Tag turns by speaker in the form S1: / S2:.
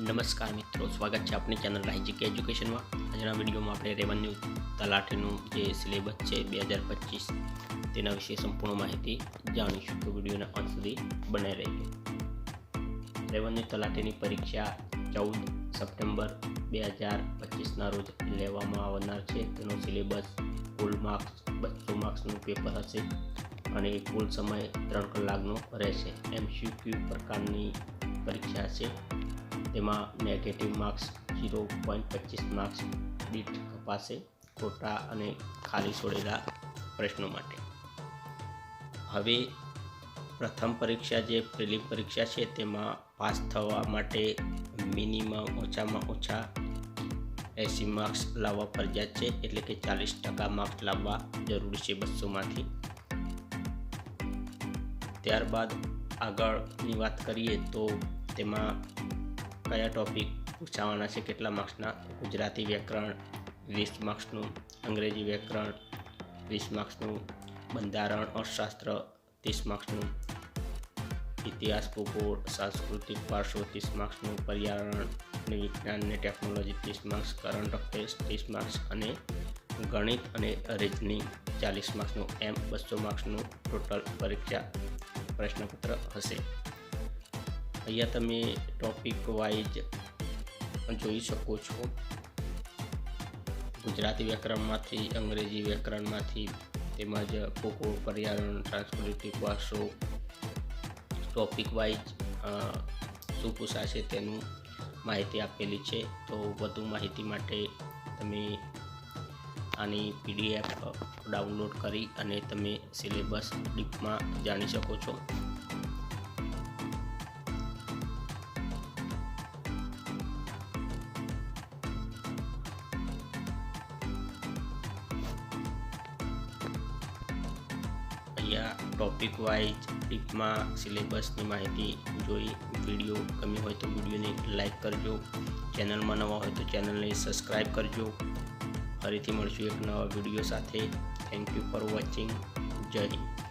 S1: નમસ્કાર મિત્રો, સ્વાગત છે આપણી ચેનલ રાઇજિક એજ્યુકેશનમાં આજના વિડીયોમાં આપણે રેવન્યુ તલાટીનું જે સિલેબસ છે બે હજાર પચીસ, તેના વિશે સંપૂર્ણ માહિતી જાણીશું. તો વિડીયોના અંત સુધી બને રહેજો. રેવન્યુ તલાટીની પરીક્ષા ચૌદ સપ્ટેમ્બર બે હજાર પચીસના રોજ લેવામાં આવનાર છે. તેનો સિલેબસ કુલ માર્ક્સ બસો માર્ક્સનું પેપર હશે અને કુલ સમય ત્રણ કલાકનો રહેશે. એમસીક્યુ પ્રકારની પરીક્ષા છે. તેમાં નેગેટિવ માર્ક્સ ઝીરો પોઈન્ટ પચીસ માર્ક્સ દીઠ કપાશે ખોટા અને ખાલી છોડેલા પ્રશ્નો માટે. હવે પ્રથમ પરીક્ષા જે પ્રિલિમ પરીક્ષા છે તેમાં પાસ થવા માટે મિનિમમ ઓછામાં ઓછા એંસી માર્ક્સ લાવવા ફરજિયાત છે, એટલે કે ચાલીસ ટકા માર્ક્સ લાવવા જરૂરી છે બસોમાંથી. ત્યારબાદ આગળની વાત કરીએ તો તેમાં કયા ટોપિક પૂછાવાના છે? કેટલા માર્ક્સના? ગુજરાતી વ્યાકરણ, વીસ માર્ક્સનું, અંગ્રેજી વ્યાકરણ વીસ માર્ક્સનું, બંધારણ, અર્થશાસ્ત્ર, ત્રીસ માર્ક્સનું, ઇતિહાસ, ભૂગોળ, સાંસ્કૃતિક વારસો ત્રીસ માર્ક્સનું, પર્યાવરણ અને વિજ્ઞાન અને ટેકનોલોજી, ત્રીસ માર્ક્સ, કરંટ અફેર્સ, ત્રીસ માર્ક્સ અને ગણિત અને રીઝનિંગ, ચાલીસ માર્ક્સનું, એમ બસો માર્ક્સનું ટોટલ પરીક્ષા પ્રશ્નપત્ર હશે. અહીંયા તમે ટોપિક વાઇઝ જોઈ શકો છો. ગુજરાતી વ્યાકરણમાંથી, અંગ્રેજી વ્યાકરણમાંથી તેમજ ભૂગોળ, પર્યાવરણ, સાંસ્કૃતિક વારસો ટોપિક વાઇઝ શું પૂછાશે તેનું માહિતી આપેલી છે. તો વધુ માહિતી માટે તમે આની પીડીએફ ડાઉનલોડ કરી અને તમે સિલેબસ ડીપમાં જાણી શકો છો. ટોપિક વાઇઝ ટીપમાં સિલેબસની માહિતી જોઈ, વીડિયો ગમ્યો હોય તો વિડીયોને લાઇક કરજો. ચેનલમાં નવા હોય તો ચેનલને સબસ્ક્રાઈબ કરજો. ફરીથી મળશું એક નવા વીડિયો સાથે. Thank you for watching. Jai Hind.